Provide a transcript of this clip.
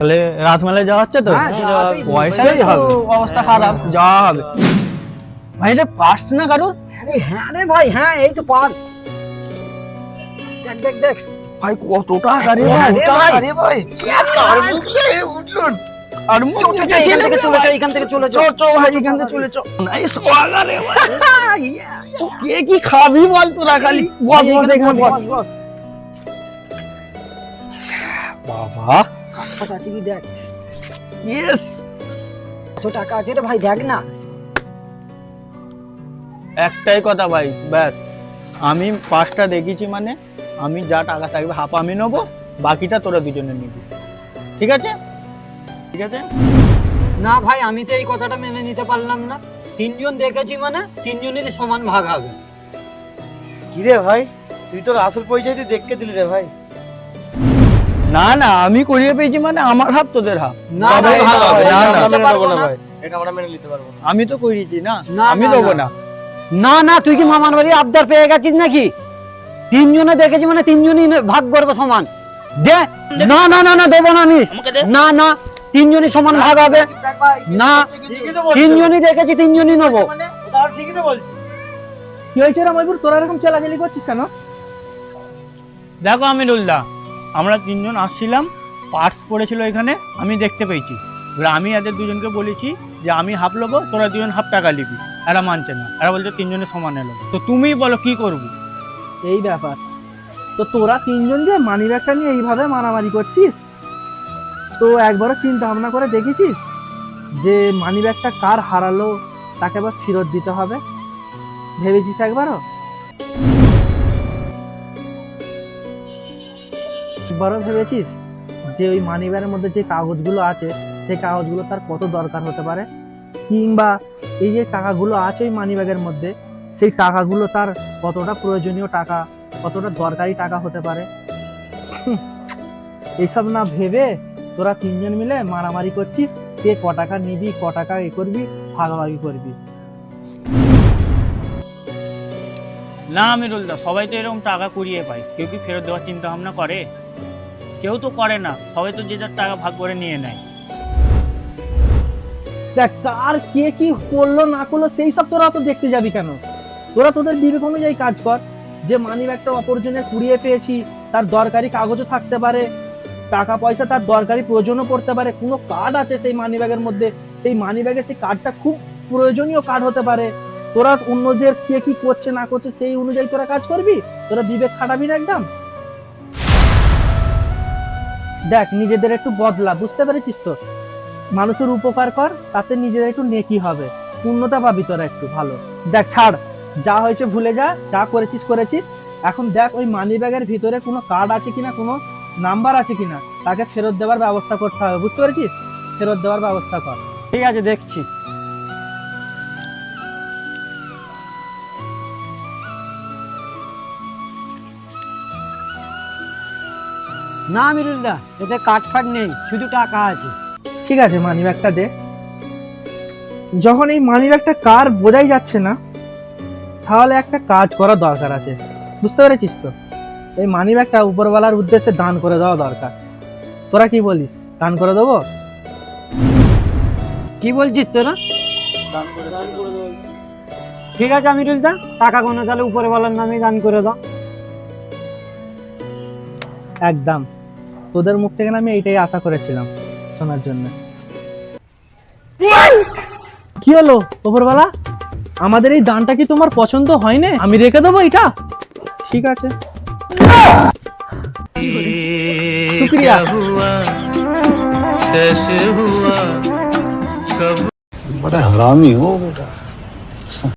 তাহলে রাতমেলায় যাওয়া হচ্ছে তো হ্যাঁ, যাওয়া হচ্ছে। পয়সাই তো হবে অবস্থা খারাপ যাওয়া হবে ভাই এটা পার্স না কারোর আরে হ্যাঁ রে ভাই হ্যাঁ এই তো পার দেখ দেখ দেখ ভাই কত টাকা রে হ্যাঁ ভাই রে ভাই। আর মুখ চল, চল, চল, এখান থেকে চলে যাও এখান থেকে চলে চো যাও চো ভাই এখান থেকে চলে চো নাইস ওয়াগা রে ভাই কে কি খাবি বল তোরা খালি বস বস এখানে বস বস বস বাবা টাকা আছে কি দেখ? ইয়েস কত টাকা আছে রে ভাই দেখ না। একটাই কথা ভাই ব্যাস। আমি পাঁচটা দেখেছি মানে আমি যা টাকা থাকবে হাফ আমি নেব বাকিটা তোরা দুজনে নিবি। ঠিক আছে? ঠিক আছে? না ভাই আমি তো এই কথাটা মেনে নিতে পারলাম না। তিনজন দেখেছি মানে তিনজনেরই সমান ভাগ হবে। কি রে ভাই তুই তোর আসল পরিচয় তুই দেখকে দিলি রে ভাই। না না আমি করিয়ে পেয়েছি মানে আমার হাফ তোদের হাফ না, না, ভাগ না, হবে। না, না, মেনে মেনে আমি তো করিয়েছি না? আমি দেবো না। না। না তুই কি মামার বাড়ি আবদার পেয়ে গেছিস নাকি? তিনজনে দেখেছি মানে তিনজনই ভাগ করবে সমান। দে না না না না দেবো না আমি। না না তিনজনই সমান ভাগ হবে। না তিনজনই দেখেছি তিনজনই নেব। মানে তার ঠিকই তো বলছো। কি হয়েছে রে ময়ূর তোরা এরকম চেলাচেলি করছিস কেন? দেখো আমিরুল্লাহ আমরা তিনজন আসছিলাম পার্স পড়েছিল এখানে, আমি দেখতে পেয়েছি। এবার আমি এদের দুজনকে বলেছি যে আমি হাফ নেব, তোরা দুজন হাফ টাকা নিবি। এরা মানছে না। এরা বলছে তিনজনের সমান এলো। তো তুমিই বলো, কি করবি? এই ব্যাপার। তো তোরা তিনজন যে মানি ব্যাগটা নিয়ে এইভাবে মারামারি করছিস? তো একবারও চিন্তা ভাবনা করে দেখেছিস যে মানি ব্যাগটা কার হারালো, তাকে আবার ফেরত দিতে হবে? ভেবেছিস একবারও? একবারও ভেবেছিস যে ওই মানি ব্যাগের মধ্যে যে কাগজগুলো আছে, সেই কাগজগুলো তার কত দরকার হতে পারে? কিংবা এই যে টাকাগুলো আছে ওই মানি ব্যাগের মধ্যে, সেই টাকাগুলো তার কতটা প্রয়োজনীয় টাকা, কতটা দরকারি টাকা হতে পারে? এইসব না ভেবে তোরা তিনজন মিলে মারামারি করছিস, কে ক টাকা নিবি, ক টাকা এ করবি, ভাগাভাগি করবি। না আমিরুল্লাহ সবাই তো এরকম টাকা কুড়িয়ে পায়। কেউ কি ফেরত দেওয়ার চিন্তা ভাবনা করে? কেউ তো করে না, সবাই তো যে যার টাকা ভাগ করে নিয়ে নেয়। দেখ কার কে কি করল, না করল, সেই সব তোরা তো দেখতে যাবি কেন? তোরা তোদের বিবেক অনুযায়ী কাজ কর। যে মানি ব্যাগটা অপরজনের কুড়িয়ে পেয়েছি, তার দরকারি কাগজও থাকতে পারে, টাকা পয়সা তার দরকারি প্রয়োজনও পড়তে পারে, কোনো কার্ড আছে সেই মানি ব্যাগের মধ্যে। সেই মানি ব্যাগে সেই কার্ডটা খুব প্রয়োজনীয় কার্ড হতে পারে। তোরা অন্যদের কে কি করছে না করছে সেই অনুযায়ী তোরা কাজ করবি? তোরা বিবেক খাটাবি না একদম? দেখ, নিজেদের একটু বদলা, বুঝতে পেরেছিস তো? মানুষের উপকার কর, তাতে নিজের একটু নেকি হবে। পূর্ণতা পাবি তোরা একটু ভালো। দেখ, ছাড়, যা হয়েছে ভুলে যা যা করেছিস করেছিস। এখন দেখ, ওই মানি ব্যাগের ভিতরে কোনো কার্ড আছে কিনা, কোনো নাম্বার আছে কিনা, তাকে ফেরত দেওয়ার ব্যবস্থা করতে হবে, বুঝতে পেরেছিস? ফেরত দেওয়ার ব্যবস্থা কর। ঠিক আছে, দেখছি। না আমিরুল্লাহ এতে কাঠ ফাট নেই শুধু টাকা আছে। ঠিক আছে মানি ব্যাগটা দে। যখন এই মানি ব্যাগটা কার বোঝাই যাচ্ছে না তাহলে একটা কাজ করা দরকার আছে। বুঝতে পেরেছিস তো? এই মানি ব্যাগটা উপরওয়ালার উদ্দেশ্যে দান করে দেওয়া দরকার। তোরা কি বলিস? দান করে দেবো? কি বলছিস তোরা? ঠিক আছে আমিরুলদা টাকা কোনো তাহলে উপরে বলার নামে দান করে দাও। একদম। তোদের মুখ থেকে না আমি এইটাই আশা করেছিলাম শোনার জন্য কি হলো ওপরওয়ালা আমাদের এই দানটা কি তোমার পছন্দ হয় না আমি রেখে দেবো এটা ঠিক আছে শুক্রিয়া बड़ा हरामी हो बेटा